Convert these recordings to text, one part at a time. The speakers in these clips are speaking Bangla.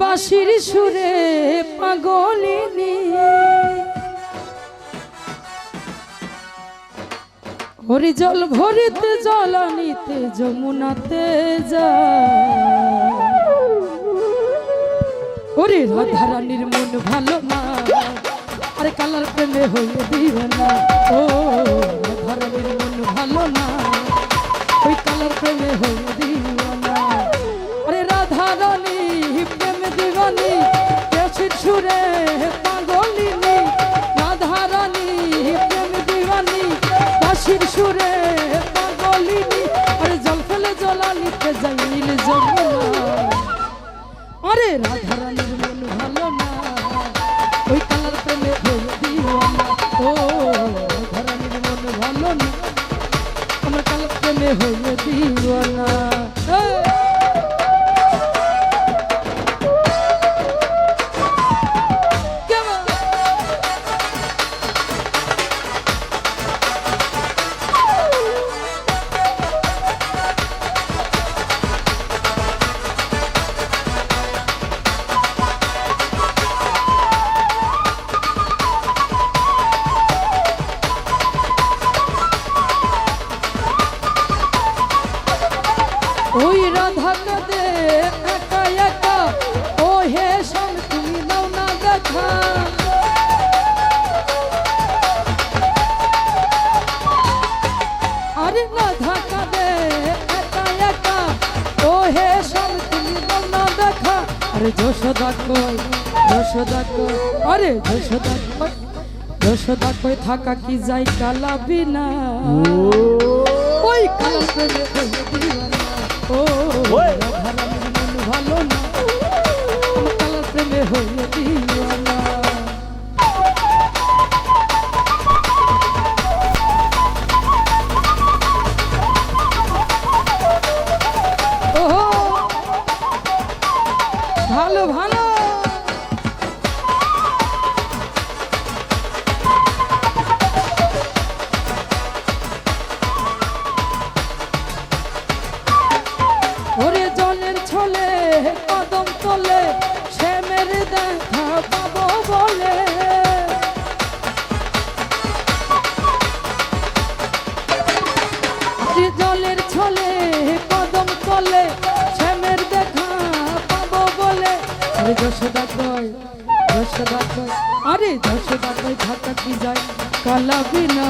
বাঁশির সুরে পাগলিনী। হরি জল ভরিতে জলানিতে যমুনাতে যা। ওরে রাধারানীর মন ভালো না, আরে কালার প্রেমে হইলে দিবে না। ও রাধারানীর রাধারানীর মন ভালো না ওই কালার প্রেমে ও রাধারানীর মন ভালো না আমার কালার প্রেমে হয়ে দিও আরে যশোদা কই যশোদা কই আরে যশোদা কই যশোদা কই থাকা কি যাই কালা না ওই কালার প্রেমে ও ওই। ভালো ভালো। ওরে জলের ছলে কদম তলে সে মেরে দেখা পাবো বলে। জলের ছলে আরে যশোদার কয় যশোদার নয় আরে যশোদার নয় ঢাকা কি যায়? কালা বিনা।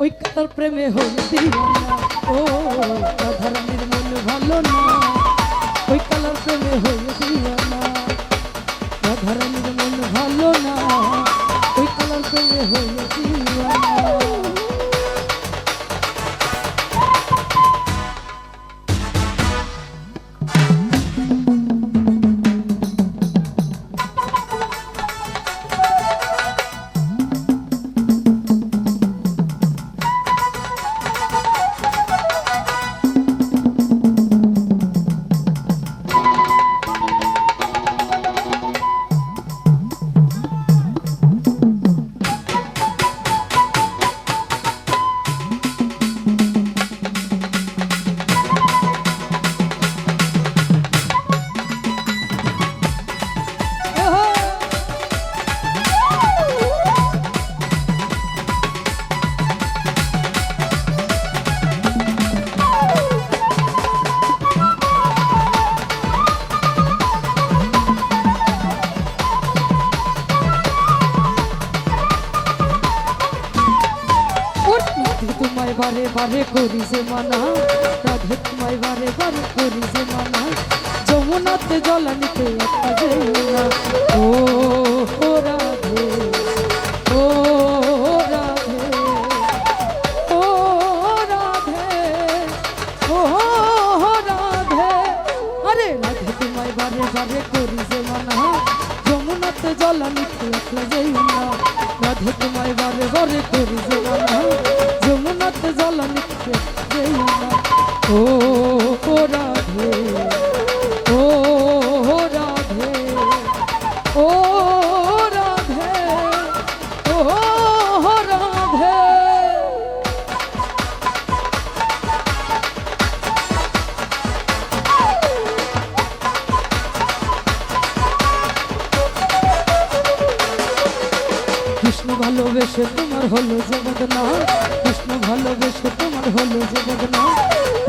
ওই কাতার প্রেমে হলদি ও, রাধারানীর মন ভালো না। ওই কালার প্রেমে হলদি দিওয়ানা বারে বারে করি যে মানা রাধে তোমায় বারে বারে করি যে মানা। যমুনাতে জলানিতে একটা যমুনা। ও রাধে ও রাধে ও রাধে ও রাধে। আরে রাধে তোমায় বারে যমুনাতে জলানিতে একটা যমুনা। রাধে তোমায় বারে বারে করি যে মানা। যমুনাতে জলানিতে ভালোবেসে তোমার হলো জগৎ না কৃষ্ণ ভালোবেসে তোমার হলো জগৎ না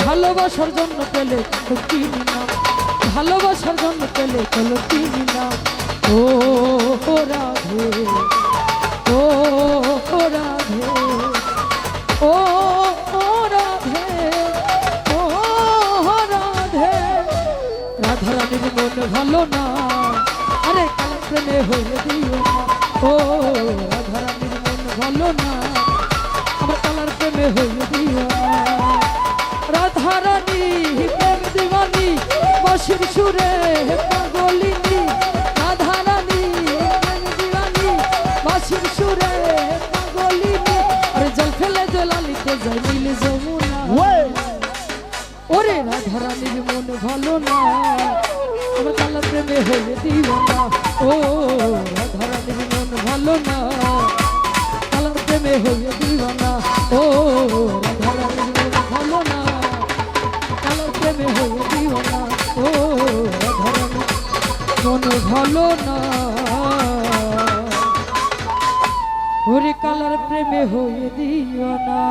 ভালোবাসার জন্য পেলে কত কিনি না ভালোবাসার জন্য পেলে কত কিনি না ও রাধে ও রাধে ও রাধে ও রাধে। রাধা রানীর মন ভালো না, আরে কাল প্রেমে হয়ে দিও না। ও রাধা ভালো না আমার কালার প্রেমে হয়ে দিও না। প্রেম দিবানি বসির সুরে পাগলিনী রাধা প্রেম দিবানি বসির সুরে পাগলিনী। আরে জল ফেলে জলালিতে যাই নীল যমুনা। ওরে রাধা মন ভালো না আমার কালার প্রেমে হয়ে দিওয়ানা ও রাধা মন ভালো না। প্রেমে হয়ে দিবানা ও রাধা রানীর ভালো না। কালার প্রেমে হয়ে দিওয়ানা ও রাধা রানীর মন ভালো না। ওরে কালার প্রেমে হয়ে দিও না।